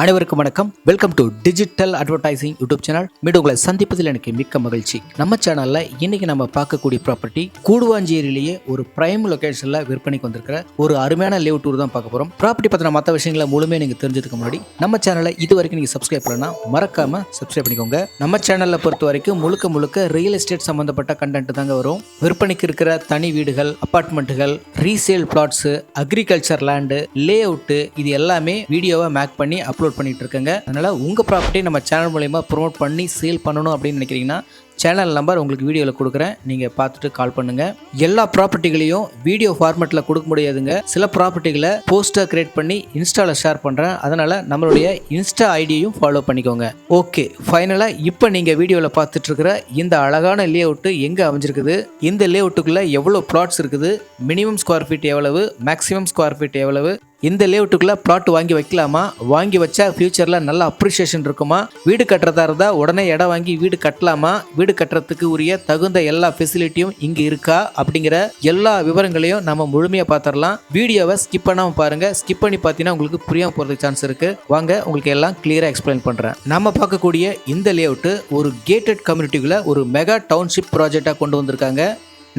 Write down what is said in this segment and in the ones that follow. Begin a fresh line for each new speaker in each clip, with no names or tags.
அனைவருக்கும் வணக்கம். Welcome to digital advertising YouTube channel மீண்டும் உங்களை சந்திப்பதில் எனக்கு மிக்க மகிழ்ச்சி. நம்ம சேனல்ல இன்னைக்கு நம்ம பார்க்கக்கூடிய ப்ராப்பர்ட்டி கூடுவாஞ்சேரியிலேயே ஒரு பிரைம் லொகேஷன்ல விற்பனைக்கு வந்திருக்கிற ஒரு அருமையான லேவ் டூர் தான் பார்க்க போறோம். ப்ராப்பர்ட்டி பத்தின மற்ற விஷயங்களை முழுமையாக நீங்க தெரிஞ்சதுக்கு முன்னாடி நம்ம சேனலை இது வரைக்கும் நீங்க சப்ஸ்கிரைப் பண்ணலாம் மறக்காம சப்ஸ்கிரைப் பண்ணிக்கோங்க. நம்ம சேனல்ல பொறுத்த வரைக்கும் முழுக்க முழுக்க ரியல் எஸ்டேட் சம்பந்தப்பட்ட கண்டென்ட் தாங்க வரும். விற்பனைக்கு இருக்கிற தனி வீடுகள் அபார்ட்மெண்ட்டுகள் resale flats agriculture land layout இது எல்லாமே வீடியோவை மேக் பண்ணி அப்லோட் பண்ணிட்டு இருக்கேங்க. அதனால உங்கள் ப்ராப்பர்ட்டி நம்ம சேனல் மூலயமா ப்ரொமோட் பண்ணி சேல் பண்ணணும் அப்படின்னு நினைக்கிறீங்கன்னா சேனல் நம்பர் உங்களுக்கு வீடியோவில் கொடுக்குறேன். நீங்கள் பார்த்துட்டு கால் பண்ணுங்க. எல்லா ப்ராப்பர்ட்டிகளையும் வீடியோ ஃபார்மேட்டில் கொடுக்க முடியாதுங்க. சில ப்ராப்பர்ட்டிகளை போஸ்டர் கிரியேட் பண்ணி இன்ஸ்டாவில் ஷேர் பண்ணுறேன் அதனால் நம்மளுடைய இன்ஸ்டா ஐடியையும் ஃபாலோ பண்ணிக்கோங்க. ஓகே ஃபைனலாக இப்போ நீங்கள் வீடியோவில் பார்த்துட்ருக்கிற இந்த அழகான லே அவுட்டு எங்கே அமைஞ்சிருக்குது? இந்த லே அவுட்டுக்குள்ளே எவ்வளோ ப்ளாட்ஸ் இருக்குது? மினிமம் ஸ்கொயர் ஃபீட் எவ்வளவு? மேக்ஸிமம் ஸ்கொயர் ஃபீட் எவ்வளவு? இந்த லேஅவுட்டுக்குள்ளே பிளாட் வாங்கி வைக்கலாமா? வாங்கி வச்சா ஃப்யூச்சரில் நல்ல அப்ரிஷியேஷன் இருக்குமா? வீடு கட்டுறதா இருந்தால் உடனே இடம் வாங்கி வீடு கட்டலாமா? வீடு கட்டுறதுக்கு உரிய தகுந்த எல்லா ஃபெசிலிட்டியும் இங்கே இருக்கா அப்படிங்கிற எல்லா விவரங்களையும் நம்ம முழுமையாக பார்த்துடலாம் வீடியோவை ஸ்கிப் பண்ணாமல் பாருங்கள் ஸ்கிப் பண்ணி பார்த்தீங்கன்னா உங்களுக்கு புரியாம போகிறதுக்கு சான்ஸ் இருக்குது வாங்க உங்களுக்கு எல்லாம் கிளியராக எக்ஸ்பிளைன் பண்ணுறேன் நம்ம பார்க்கக்கூடிய இந்த லேஅவுட்டு ஒரு கேட்டட் கம்யூனிட்டிக்குள்ளே ஒரு மெகா டவுன்ஷிப் ப்ராஜெக்டாக கொண்டு வந்திருக்காங்க.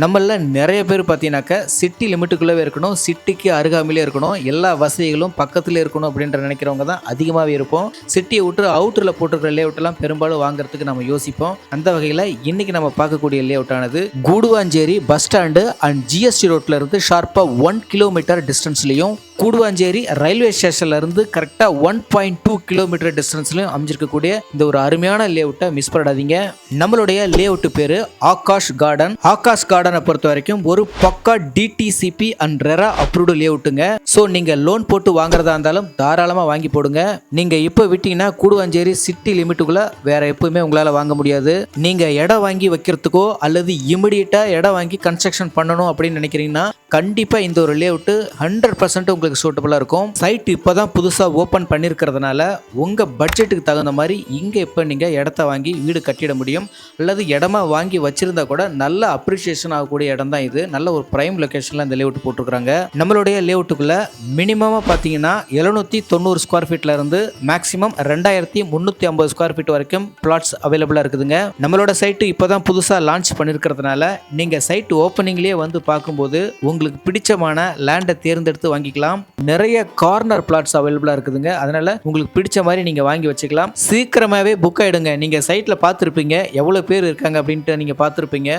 நம்மள நிறைய பேர் பார்த்தீங்கன்னாக்கா சிட்டி லிமிட்டுக்குள்ளே இருக்கணும் சிட்டிக்கு அருகாமையிலே இருக்கணும் எல்லா வசதிகளும் பக்கத்தில் இருக்கணும் அப்படின்ற நினைக்கிறவங்க தான் அதிகமாகவே இருப்போம். சிட்டியை விட்டு அவுட்டரில் போட்டிருக்கிற லேஅவுட்லாம் பெரும்பாலும் வாங்குறதுக்கு நம்ம யோசிப்போம். அந்த வகையில் இன்னைக்கு நம்ம பார்க்கக்கூடிய லேஅவுட்டானது Guduvancheri bus stand and GST ரோட்ல இருந்து ஷார்ப்பாக ஒன் கிலோமீட்டர் டிஸ்டன்ஸ்லையும் கூடுவாஞ்சேரி ரயில்வே ஸ்டேஷன்ல இருந்து கரெக்டாக ஒன் பாயிண்ட் டூ கிலோமீட்டர் டிஸ்டன்ஸ்லையும் அமைஞ்சிருக்கக்கூடிய இந்த ஒரு அருமையான லேஅவுட்டை மிஸ் பண்ணாதீங்க. நம்மளுடைய லேஅவுட் பேரு ஆகாஷ் கார்டன் ஆகாஷ் கார்டனை பொறுத்த வரைக்கும் ஒரு பக்கா டிடிசிபி அண்ட் ரெரா அப்ரூவ்டு லேஅவுட்டுங்க ஸோ நீங்க லோன் போட்டு வாங்குறதா இருந்தாலும் தாராளமாக வாங்கி போடுங்க. நீங்க இப்போ விட்டீங்கன்னா கூடுவாஞ்சேரி சிட்டி லிமிட்டுக்குள்ள வேற எப்பவுமே உங்களால் வாங்க முடியாது. நீங்க இடம் வாங்கி வைக்கிறதுக்கோ அல்லது இமிடியட்டா இடம் வாங்கி கன்ஸ்ட்ரக்ஷன் பண்ணணும் அப்படின்னு நினைக்கிறீங்கன்னா கண்டிப்பாக இந்த ஒரு லேஅவுட்டு ஹண்ட்ரட் பர்சன்ட் உங்களுக்கு சூட்டபுளாக இருக்கும். சைட் இப்போ தான் புதுசாக ஓப்பன் பண்ணியிருக்கிறதுனால உங்கள் பட்ஜெட்டுக்கு தகுந்த மாதிரி இங்கே இப்போ நீங்கள் இடத்த வாங்கி வீடு கட்டிட முடியும். அல்லது இடமா வாங்கி வச்சிருந்தா கூட நல்ல அப்ரிஷியேஷன் ஆகக்கூடிய இடம் தான் இது. நல்ல ஒரு பிரைம் லொக்கேஷனில் இந்த லேஅவுட் போட்டிருக்காங்க நம்மளுடைய லேவுட்டுக்குள்ளே மினிமமாக பார்த்தீங்கன்னா எழுநூற்றி தொண்ணூறு ஸ்கொயர் ஃபீட்டில் இருந்து மேக்ஸிமம் ரெண்டாயிரத்தி முந்நூற்றி ஐம்பது ஸ்கொயர் ஃபீட் வரைக்கும் பிளாட்ஸ் அவைலபிளாக இருக்குதுங்க. நம்மளோட சைட்டு இப்போ தான் புதுசாக லான்ச் பண்ணியிருக்கிறதுனால நீங்கள் சைட் ஓப்பனிங்லேயே வந்து பார்க்கும்போது உங்களுக்கு பிடிச்சமான லேண்டை தேர்ந்தெடுத்து வாங்கிக்கலாம். நிறைய கார்னர் பிளாட்ஸ் அவைலபிளாக இருக்குதுங்க. அதனால உங்களுக்கு பிடிச்ச மாதிரி நீங்கள் வாங்கி வச்சுக்கலாம். சீக்கிரமாகவே புக் ஆகிடுங்க நீங்கள் சைட்டில் பார்த்துருப்பீங்க. எவ்வளோ பேர் இருக்காங்க அப்படின்ட்டு நீங்கள் பார்த்துருப்பீங்க.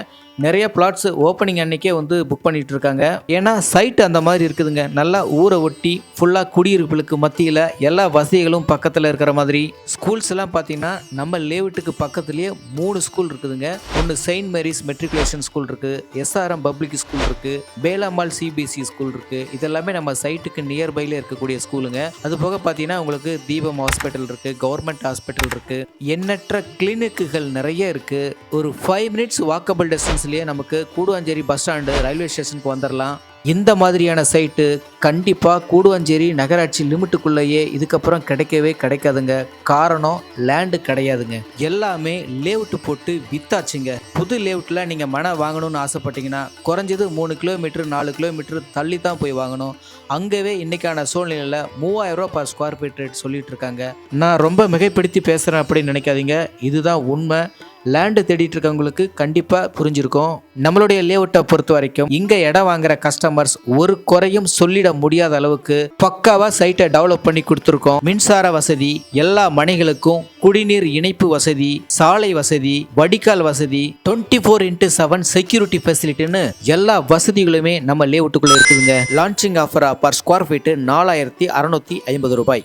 நிறைய பிளாட்ஸ் ஓப்பனிங் அன்னைக்கே வந்து புக் பண்ணிட்டு இருக்காங்க. ஏன்னா சைட் அந்த மாதிரி இருக்குதுங்க. நல்லா ஊரை ஒட்டி ஃபுல்லாக குடியிருப்புகளுக்கு மத்தியில் எல்லா வசதிகளும் பக்கத்தில் இருக்கிற மாதிரி. ஸ்கூல்ஸ் எல்லாம் பார்த்தீங்கன்னா நம்ம லேவுட்டுக்கு பக்கத்துலேயே மூணு ஸ்கூல் இருக்குதுங்க. ஒன்று செயின்ட் மேரிஸ் மெட்ரிகுலேஷன் ஸ்கூல் இருக்குது எஸ்ஆர்எம் பப்ளிக் ஸ்கூல் இருக்குது பேலாமால் சிபிஎஸ்சி ஸ்கூல் இருக்குது இதெல்லாமே நம்ம வீட்டுக்கு நியர்பைல இருக்கக்கூடிய ஸ்கூலுங்க அது போக பார்த்தீங்கன்னா உங்களுக்கு தீபம் ஹாஸ்பிட்டல் இருக்குது கவர்மெண்ட் ஹாஸ்பிட்டல் இருக்குது எண்ணற்ற கிளினிக்குகள் நிறைய இருக்குது ஒரு ஃபைவ் மினிட்ஸ் வாக்கபிள் டிஸ்டன்ஸ்லேயே நமக்கு கூடுவாஞ்சேரி பஸ் ஸ்டாண்டு ரயில்வே ஸ்டேஷனுக்கு வந்துடலாம் இந்த மாதிரியான சைட்டு கண்டிப்பாக கூடுவாஞ்சேரி நகராட்சி லிமிட்டுக்குள்ளேயே இதுக்கப்புறம் கிடைக்கவே கிடைக்காதுங்க. காரணம் லேண்டு கிடையாதுங்க. எல்லாமே லேவுட்டு போட்டு வித்தாச்சுங்க. புது லேஅவுட்டில் நீங்கள் மனை வாங்கணும்னு ஆசைப்பட்டீங்கன்னா குறைஞ்சது மூணு கிலோமீட்டர் நாலு கிலோமீட்டர் தள்ளி தான் போய் வாங்கணும். அங்கவே இன்னைக்கான சூழ்நிலையில் மூவாயிரம் ரூபா பர் ஸ்கொயர் ஃபீட் ரேட் சொல்லிட்டு இருக்காங்க. நான் ரொம்ப மிகைப்படுத்தி பேசுகிறேன் அப்படின்னு நினைக்காதீங்க. இதுதான் உண்மை. லேண்டு தேடிட்டு இருக்கவங்களுக்கு கண்டிப்பாக புரிஞ்சிருக்கும். நம்மளுடைய லேஅவுட்டை பொறுத்த வரைக்கும் இங்கே இடம் வாங்குற கஸ்டமர்ஸ் ஒரு குறையும் சொல்லிட முடியாத அளவுக்கு பக்காவாக சைட்டை டெவலப் பண்ணி கொடுத்துருக்கோம். மின்சார வசதி எல்லா மனைகளுக்கும் குடிநீர் இணைப்பு வசதி சாலை வசதி வடிகால் வசதி twenty four into seven security ஃபெசிலிட்டின்னு எல்லா வசதிகளுமே நம்ம லேஅவுட்டுக்குள்ளே இருக்குதுங்க. Launching offer per square feet நாலாயிரத்தி அறநூற்றி ஐம்பது ரூபாய்.